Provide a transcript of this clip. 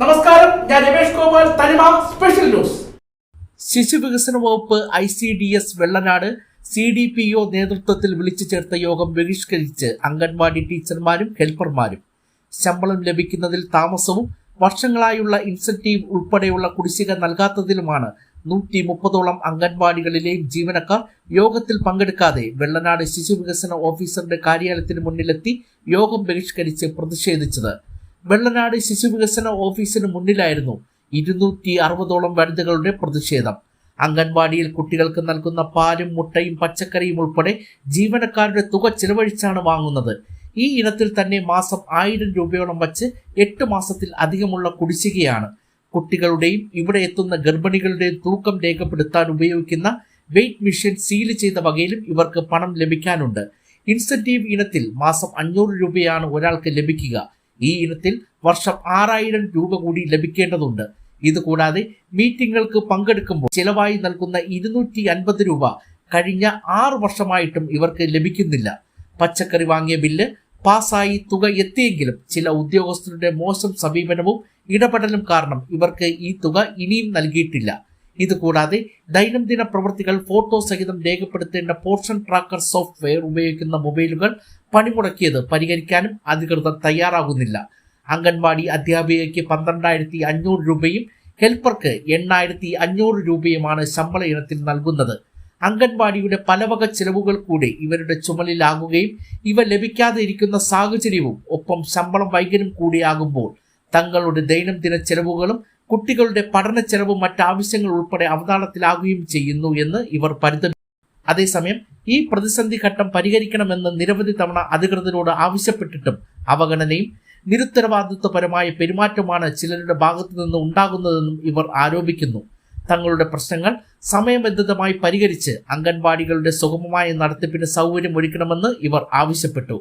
നമസ്കാരം. ഞാൻ രമേഷ് ഗോപാൽ തനിമ സ്പെഷ്യൽ ന്യൂസ് ശിശു വികസന വകുപ്പ് I C D S Vellanad C D P O നേതൃത്വത്തിൽ വിളിച്ചു ചേർത്ത യോഗം ബഹിഷ്കരിച്ച് അംഗൻവാടി ടീച്ചർമാരും ഹെൽപ്പർമാരും. ശമ്പളം ലഭിക്കുന്നതിൽ താമസവും വർഷങ്ങളായുള്ള ഇൻസെന്റീവ് ഉൾപ്പെടെയുള്ള കുടിശ്ശിക നൽകാത്തതിലുമാണ് നൂറ്റി മുപ്പതോളം അംഗൻവാടികളിലെയും ജീവനക്കാർ യോഗത്തിൽ പങ്കെടുക്കാതെ വെള്ളനാട് ശിശു വികസന ഓഫീസറുടെ കാര്യാലയത്തിന് മുന്നിലെത്തി യോഗം ബഹിഷ്കരിച്ച് പ്രതിഷേധിച്ചത്. വെള്ളനാട് ശിശു വികസന ഓഫീസിന് മുന്നിലായിരുന്നു ഇരുന്നൂറ്റി അറുപതോളം വനിതകളുടെ പ്രതിഷേധം. അംഗൻവാടിയിൽ കുട്ടികൾക്ക് നൽകുന്ന പാലും മുട്ടയും പച്ചക്കറിയും ഉൾപ്പെടെ ജീവനക്കാരുടെ തുക ചിലവഴിച്ചാണ് വാങ്ങുന്നത്. ഈ ഇനത്തിൽ തന്നെ മാസം ആയിരം രൂപയോളം വച്ച് എട്ട് മാസത്തിൽ അധികമുള്ള കുടിശ്ശികയാണ്. കുട്ടികളുടെയും ഇവിടെ എത്തുന്ന ഗർഭിണികളുടെയും തൂക്കം രേഖപ്പെടുത്താൻ ഉപയോഗിക്കുന്ന വെയിറ്റ് മെഷീൻ സീൽ ചെയ്ത വകയിലും ഇവർക്ക് പണം ലഭിക്കാനുണ്ട്. ഇൻസെന്റീവ് ഇനത്തിൽ മാസം അഞ്ഞൂറ് രൂപയാണ് ഒരാൾക്ക് ലഭിക്കുക. ഈ ഇനത്തിൽ വർഷം ആറായിരം രൂപ കൂടി ലഭിക്കേണ്ടതുണ്ട്. ഇതുകൂടാതെ മീറ്റിംഗുകൾക്ക് പങ്കെടുക്കുമ്പോൾ ചിലവായി നൽകുന്ന ഇരുന്നൂറ്റി അൻപത് രൂപ കഴിഞ്ഞ ആറ് വർഷമായിട്ടും ഇവർക്ക് ലഭിക്കുന്നില്ല. പച്ചക്കറി വാങ്ങിയ ബില്ല് പാസ്സായി തുക എത്തിയെങ്കിലും ചില ഉദ്യോഗസ്ഥരുടെ മോശം സമീപനവും ഇടപെടലും കാരണം ഇവർക്ക് ഈ തുക ഇനിയും നൽകിയിട്ടില്ല. ഇതുകൂടാതെ ദൈനംദിന പ്രവൃത്തികൾ ഫോട്ടോ സഹിതം രേഖപ്പെടുത്തേണ്ട പോർഷൻ ട്രാക്കർ സോഫ്റ്റ്വെയർ ഉപയോഗിക്കുന്ന മൊബൈലുകൾ പണിമുടക്കിയത് പരിഹരിക്കാനും അധികൃതർ തയ്യാറാകുന്നില്ല. അംഗൻവാടി അധ്യാപികയ്ക്ക് പന്ത്രണ്ടായിരത്തി അഞ്ഞൂറ് രൂപയും ഹെൽപ്പർക്ക് എണ്ണായിരത്തി അഞ്ഞൂറ് രൂപയുമാണ് ശമ്പള ഇനത്തിൽ നൽകുന്നത്. അംഗൻവാടിയുടെ പലവക ചിലവുകൾ കൂടി ഇവരുടെ ചുമലിലാകുകയും ഇവ ലഭിക്കാതെ ഇരിക്കുന്ന സാഹചര്യവും ഒപ്പം ശമ്പളം വൈകനും കൂടിയാകുമ്പോൾ തങ്ങളുടെ ദൈനംദിന ചെലവുകളും കുട്ടികളുടെ പഠന ചെലവും മറ്റാവശ്യങ്ങൾ ഉൾപ്പെടെ അവതാളത്തിലാകുകയും ചെയ്യുന്നു എന്ന് ഇവർ പരിതപി അതേസമയം ഈ പ്രതിസന്ധി ഘട്ടം പരിഹരിക്കണമെന്ന് നിരവധി തവണ അധികൃതരോട് ആവശ്യപ്പെട്ടിട്ടും അവഗണനയും നിരുത്തരവാദിത്വപരമായ പെരുമാറ്റമാണ് ചിലരുടെ ഭാഗത്തു നിന്ന് ഉണ്ടാകുന്നതെന്നും ഇവർ ആരോപിക്കുന്നു. തങ്ങളുടെ പ്രശ്നങ്ങൾ സമയബന്ധിതമായി പരിഹരിച്ച് അംഗൻവാടികളുടെ സുഗമമായ നടത്തിപ്പിന് സൗകര്യമൊരുക്കണമെന്ന് ഇവർ ആവശ്യപ്പെട്ടു